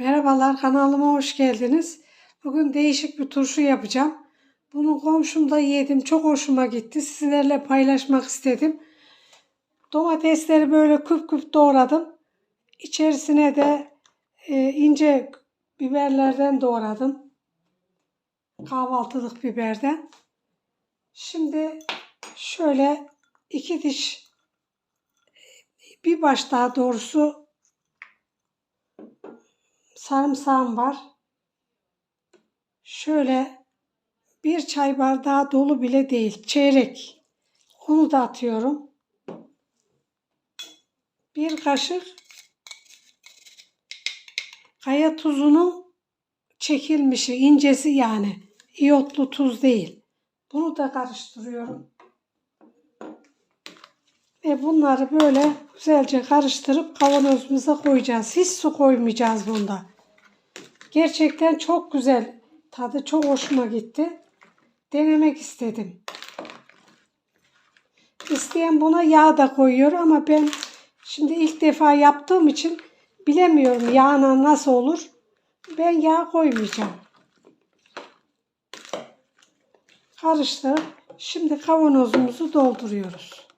Merhabalar kanalıma hoş geldiniz. Bugün değişik bir turşu yapacağım. Bunu komşumda yedim. Çok hoşuma gitti. Sizlerle paylaşmak istedim. Domatesleri böyle küp küp doğradım. İçerisine de e, ince biberlerden doğradım. Kahvaltılık biberden. Şimdi şöyle iki diş bir baş daha doğrusu sarımsağım var. Şöyle bir çay bardağı dolu bile değil. Çeyrek. Onu da atıyorum. Bir kaşık kaya tuzunun çekilmişi, incesi yani. İyotlu tuz değil. Bunu da karıştırıyorum. Ve bunları böyle güzelce karıştırıp kavanozumuza koyacağız. Hiç su koymayacağız bunda. Gerçekten çok güzel. Tadı çok hoşuma gitti. Denemek istedim. İsteyen buna yağ da koyuyor ama ben şimdi ilk defa yaptığım için bilemiyorum yağına nasıl olur. Ben yağ koymayacağım. Karıştırıp şimdi kavanozumuzu dolduruyoruz.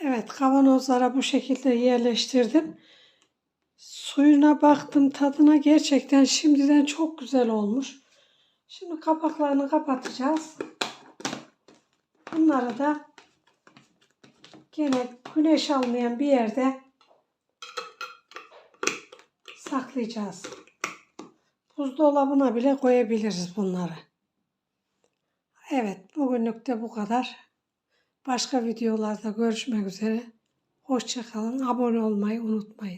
Evet kavanozlara bu şekilde yerleştirdim. Suyuna baktım tadına gerçekten şimdiden çok güzel olmuş. Şimdi kapaklarını kapatacağız. Bunları da gene güneş almayan bir yerde saklayacağız. Buzdolabına bile koyabiliriz bunları. Evet bugünlük de bu kadar. Başka videolarda görüşmek üzere. Hoşçakalın. Abone olmayı unutmayın.